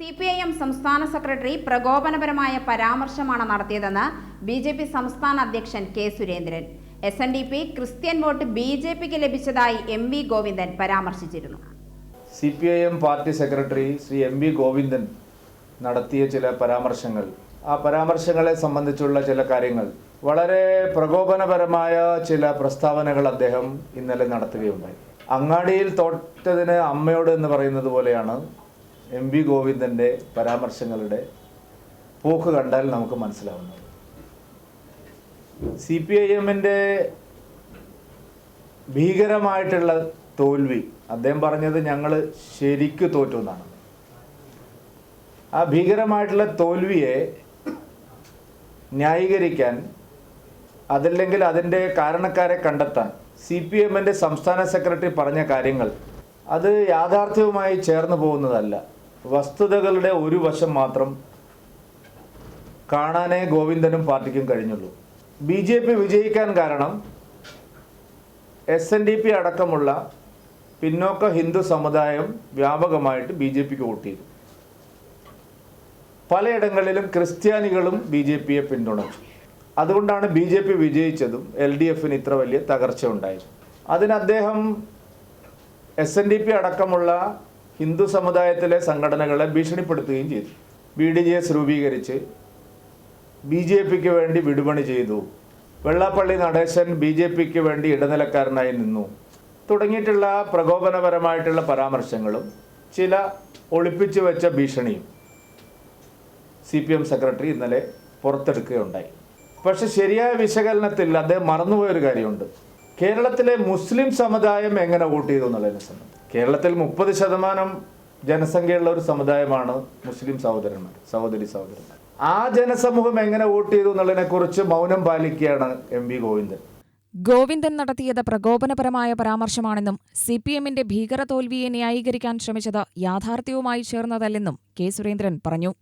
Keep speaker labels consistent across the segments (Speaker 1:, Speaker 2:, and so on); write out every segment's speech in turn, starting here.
Speaker 1: C P I M സംസ്ഥാന secretary പ്രകോപനപരമായ പരാമർശമാണ് നടത്തിയതെന്ന് ബി ജെ പി സംസ്ഥാന അധ്യക്ഷൻ K Surendran. S N D P Christian vote B J പിക്ക് ലഭിച്ചതായി എം വി ഗോവിന്ദൻ പരാമർശിച്ചിരുന്നു.
Speaker 2: C P I M party secretary Shri M V Govindan നടത്തിയ ചില പരാമർശങ്ങൾ. ആ പരാമർശങ്ങളെ സംബന്ധിച്ചുള്ള ചില കാര്യങ്ങൾ. വളരെ പ്രകോപനപരമായ ചില പ്രസ്താവനകൾ അദ്ദേഹം ഇന്നലെ നടത്തുകയുണ്ടായി. അങ്ങാടിയിൽ തോറ്റതിന് അമ്മയോട് എന്ന് പറയുന്നത് പോലെയാണ് എം വി ഗോവിന്ദന്റെ പരാമർശങ്ങളുടെ പോക്ക് കണ്ടാൽ നമുക്ക് മനസ്സിലാവുന്നത്. സി പി ഐ എമ്മിന്റെ ഭീകരമായിട്ടുള്ള തോൽവി അദ്ദേഹം പറഞ്ഞത് ഞങ്ങൾ ശരിക്കു തോറ്റു എന്നാണ്. ആ ഭീകരമായിട്ടുള്ള തോൽവിയെ ന്യായീകരിക്കാൻ അതല്ലെങ്കിൽ അതിന്റെ കാരണക്കാരെ കണ്ടെത്താൻ സി പി എമ്മിന്റെ സംസ്ഥാന സെക്രട്ടറി പറഞ്ഞ കാര്യങ്ങൾ അത് യാഥാർത്ഥ്യവുമായി ചേർന്ന് പോകുന്നതല്ല. വസ്തുതകളുടെ ഒരു വശം മാത്രം കാണാനേ ഗോവിന്ദനും പാർട്ടിക്കും കഴിഞ്ഞുള്ളൂ. ബി ജെ പി വിജയിക്കാൻ കാരണം എസ് എൻ ഡി പി അടക്കമുള്ള പിന്നോക്ക ഹിന്ദു സമുദായം വ്യാപകമായിട്ട് ബി ജെ പിക്ക് വോട്ട് ചെയ്തു. പലയിടങ്ങളിലും ക്രിസ്ത്യാനികളും ബി ജെ പിയെ പിന്തുണച്ചു. അതുകൊണ്ടാണ് ബി ജെ പി വിജയിച്ചതും എൽ ഡി എഫിന് ഇത്ര വലിയ തകർച്ച ഉണ്ടായത്. അതിന് അദ്ദേഹം എസ് എൻ ഡി പി അടക്കമുള്ള ഹിന്ദു സമുദായത്തിലെ സംഘടനകളെ ഭീഷണിപ്പെടുത്തുകയും ചെയ്തു. ബി ഡി ജെ എസ് രൂപീകരിച്ച് ബി ജെ പിക്ക് വേണ്ടി വിടുപണി ചെയ്തു. വെള്ളാപ്പള്ളി നടേശൻ ബി ജെ പിക്ക് വേണ്ടി ഇടനിലക്കാരനായി നിന്നു. തുടങ്ങിയിട്ടുള്ള പ്രകോപനപരമായിട്ടുള്ള പരാമർശങ്ങളും ചില ഒളിപ്പിച്ചു വെച്ച ഭീഷണിയും സി പി എം സെക്രട്ടറി ഇന്നലെ പുറത്തെടുക്കുകയുണ്ടായി. പക്ഷെ ശരിയായ വിശകലനത്തിൽ അദ്ദേഹം മറന്നുപോയൊരു കാര്യമുണ്ട്. കേരളത്തിലെ മുസ്ലിം സമുദായം എങ്ങനെ വോട്ട് ചെയ്തു എന്നുള്ളതിനെ സംബന്ധിച്ച്. കേരളത്തിൽ മുപ്പത് ശതമാനം ജനസംഖ്യയുള്ള ഒരു സമുദായമാണ് മുസ്ലിം സഹോദരന്മാർ സഹോദരി സഹോദരന്മാർ. ആ ജനസമൂഹം എങ്ങനെ വോട്ട് ചെയ്തു എന്നുള്ളതിനെ കുറിച്ച് മൗനം പാലിക്കുകയാണ് എം വി ഗോവിന്ദൻ.
Speaker 3: ഗോവിന്ദൻ നടത്തിയത് പ്രകോപനപരമായ പരാമർശമാണെന്നും സി പി എമ്മിന്റെ ഭീകര തോൽവിയെ ന്യായീകരിക്കാൻ ശ്രമിച്ചത് യാഥാർത്ഥ്യവുമായി ചേർന്നതല്ലെന്നും കെ സുരേന്ദ്രൻ പറഞ്ഞു.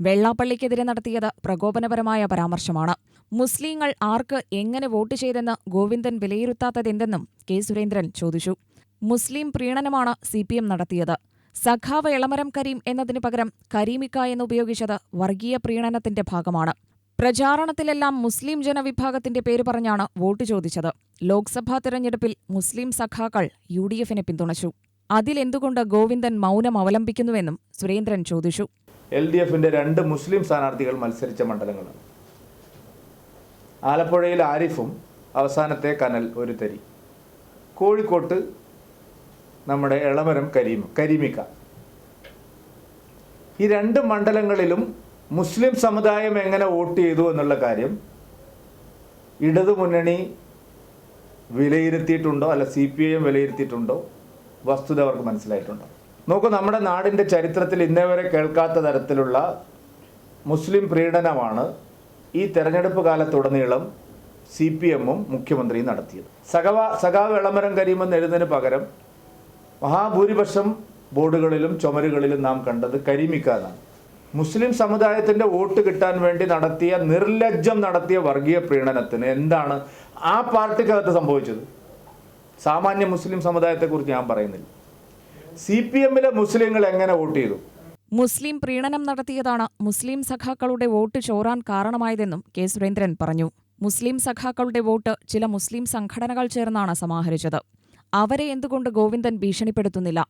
Speaker 3: വെള്ളാപ്പള്ളിക്കെതിരെ നടത്തിയത് പ്രകോപനപരമായ പരാമർശമാണ്. മുസ്ലിങ്ങൾ ആർക്ക് എങ്ങനെ വോട്ട് ചെയ്തെന്ന് ഗോവിന്ദൻ വിലയിരുത്താത്തതെന്തെന്നും കെ സുരേന്ദ്രൻ ചോദിച്ചു. മുസ്ലിം പ്രീണനമാണ് സി പി എം നടത്തിയത്. സഖാവ് ഇളമരം കരീം എന്നതിനു പകരം കരീമിക്ക എന്നുപയോഗിച്ചത് വർഗീയ പ്രീണനത്തിന്റെ ഭാഗമാണ്. പ്രചാരണത്തിലെല്ലാം മുസ്ലിം ജനവിഭാഗത്തിന്റെ പേര് പറഞ്ഞാണ് വോട്ട് ചോദിച്ചത്. ലോക്സഭാ തിരഞ്ഞെടുപ്പിൽ മുസ്ലിം സഖാക്കൾ യു ഡി എഫിനെ പിന്തുണച്ചു അതിലെന്തുകൊണ്ട് ഗോവിന്ദൻ മൗനം അവലംബിക്കുന്നുവെന്നും സുരേന്ദ്രൻ ചോദിച്ചു.
Speaker 2: എൽ ഡി എഫിന്റെ രണ്ട് മുസ്ലിം സ്ഥാനാർത്ഥികൾ മത്സരിച്ച മണ്ഡലങ്ങളാണ്. ആലപ്പുഴയിൽ ആരിഫും അവസാനത്തെ കനൽ ഒരു തരി. കോഴിക്കോട്ട് നമ്മുടെ ഇളമരം കരീം കരീമിക്ക. ഈ രണ്ട് മണ്ഡലങ്ങളിലും മുസ്ലിം സമുദായം എങ്ങനെ വോട്ട് ചെയ്തു എന്നുള്ള കാര്യം ഇടതുമുന്നണി വിലയിരുത്തിയിട്ടുണ്ടോ? അല്ല സി പി ഐ വിലയിരുത്തിയിട്ടുണ്ടോ? വസ്തുത അവർക്ക് മനസ്സിലായിട്ടുണ്ടോ? നോക്കൂ നമ്മുടെ നാടിന്റെ ചരിത്രത്തിൽ ഇന്നേ വരെ കേൾക്കാത്ത തരത്തിലുള്ള മുസ്ലിം പ്രീണനമാണ് ഈ തെരഞ്ഞെടുപ്പ് കാലത്തുടനീളം സി പി എമ്മും മുഖ്യമന്ത്രിയും നടത്തിയത്. സഖവ സഖാവ് എളമരം കരീമെന്ന് എഴുതുന്നതിന് പകരം മഹാഭൂരിപക്ഷം ബോർഡുകളിലും ചുമരുകളിലും നാം കണ്ടത് കരിമിക്കാനാണ് മുസ്ലിം സമുദായത്തിന്റെ വോട്ട് കിട്ടാൻ വേണ്ടി നടത്തിയ നിർലജ്ജം നടത്തിയ വർഗീയ പ്രീണനത്തിന് എന്താണ് ആ പാർട്ടിക്കകത്ത് സംഭവിച്ചത്? സാമാന്യ മുസ്ലിം സമുദായത്തെക്കുറിച്ച് ഞാൻ പറയുന്നില്ല. സി പി എമ്മിലെ മുസ്ലിങ്ങൾ എങ്ങനെ വോട്ട് ചെയ്തു?
Speaker 3: മുസ്ലിം പ്രീണനം നടത്തിയതാണ് മുസ്ലിം സഖാക്കളുടെ വോട്ട് ചോരാൻ കാരണമായതെന്നും കെ. സുരേന്ദ്രൻ പറഞ്ഞു. മുസ്ലിം സഖാക്കളുടെ വോട്ട് ചില മുസ്ലിം സംഘടനകൾ ചേർന്നാണ് സമാഹരിച്ചത്. അവരെ എന്തുകൊണ്ട് ഗോവിന്ദൻ ഭീഷണിപ്പെടുത്തുന്നില്ല?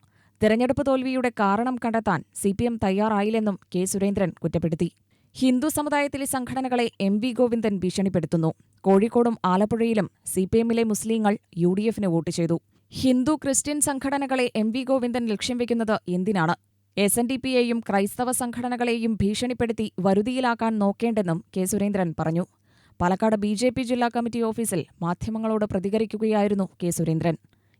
Speaker 3: തെരഞ്ഞെടുപ്പ് തോൽവിയുടെ കാരണം കണ്ടെത്താൻ സി പി എം തയ്യാറായില്ലെന്നും കെ സുരേന്ദ്രൻ കുറ്റപ്പെടുത്തി. ഹിന്ദു സമുദായത്തിലെ സംഘടനകളെ എം വി ഗോവിന്ദൻ ഭീഷണിപ്പെടുത്തുന്നു. കോഴിക്കോടും ആലപ്പുഴയിലും സി പി എമ്മിലെ മുസ്ലിങ്ങൾ യു ഡി എഫിന് വോട്ട് ചെയ്തു. ഹിന്ദു ക്രിസ്ത്യൻ സംഘടനകളെ എം വി ഗോവിന്ദൻ ലക്ഷ്യം വെക്കുന്നത് എന്തിനാണ്? എസ് എൻ ഡി പിയെയും ക്രൈസ്തവ സംഘടനകളെയും ഭീഷണിപ്പെടുത്തി വരുതിയിലാക്കാൻ നോക്കേണ്ടെന്നും കെ സുരേന്ദ്രൻ പറഞ്ഞു. പാലക്കാട് ബി ജെ പി ജില്ലാ കമ്മിറ്റി ഓഫീസിൽ മാധ്യമങ്ങളോട് പ്രതികരിക്കുകയായിരുന്നു K Surendran.